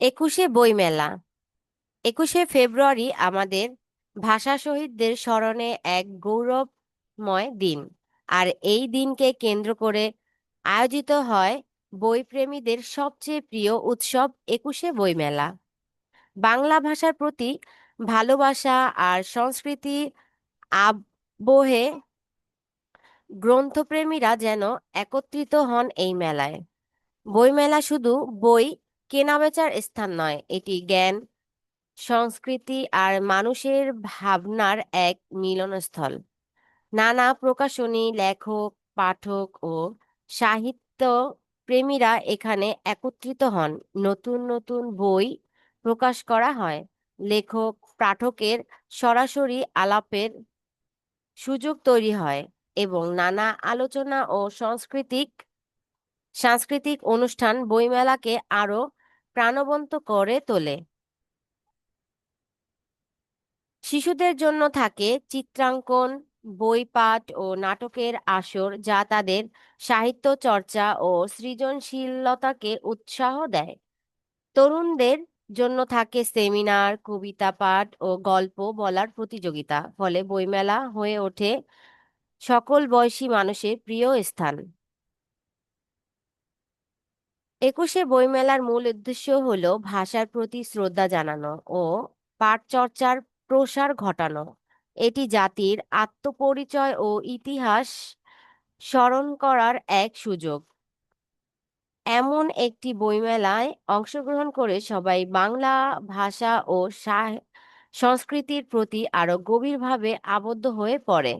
একুশে বইমেলা। একুশে ফেব্রুয়ারি আমাদের ভাষা শহীদদের স্মরণে এক গৌরবময় দিন। আর এই দিনকে কেন্দ্র করে আয়োজিত হয় বইপ্রেমীদের সবচেয়ে প্রিয় উৎসব একুশে বইমেলা। বাংলা ভাষার প্রতি ভালোবাসা আর সংস্কৃতি আবহে গ্রন্থপ্রেমীরা যেন একত্রিত হন এই মেলায়। বইমেলা শুধু বই কেনাবেচার স্থান নয়, এটি জ্ঞান, সংস্কৃতি আর মানুষের ভাবনার এক মিলনস্থল। নানা প্রকাশনী, লেখক, পাঠক ও সাহিত্য প্রেমীরা এখানে একত্রিত হন। নতুন নতুন বই প্রকাশ করা হয়। লেখক পাঠকের সরাসরি আলাপের সুযোগ তৈরি হয় এবং নানা আলোচনা ও সাংস্কৃতিক সাংস্কৃতিক অনুষ্ঠান বইমেলাকে আরও প্রাণবন্ত করে তোলে। শিশুদের জন্য থাকে চিত্রাঙ্কন, বইপাঠ ও নাটকের আসর যা তাদের সাহিত্য চর্চা ও সৃজনশীলতাকে উৎসাহ দেয়। তরুণদের জন্য থাকে সেমিনার, কবিতা পাঠ ও গল্প বলার প্রতিযোগিতা, ফলে বইমেলা হয়ে ওঠে সকল বয়সী মানুষের প্রিয় স্থান। একুশে বইমেলার মূল উদ্দেশ্য হল ভাষার প্রতি শ্রদ্ধা জানানো ও পাঠচর্চার প্রসার ঘটানো। এটি জাতির আত্মপরিচয় ও ইতিহাস স্মরণ করার এক সুযোগ। এমন একটি বইমেলায় অংশগ্রহণ করে সবাই বাংলা ভাষা ও সংস্কৃতির প্রতি আরও গভীরভাবে আবদ্ধ হয়ে পড়ে।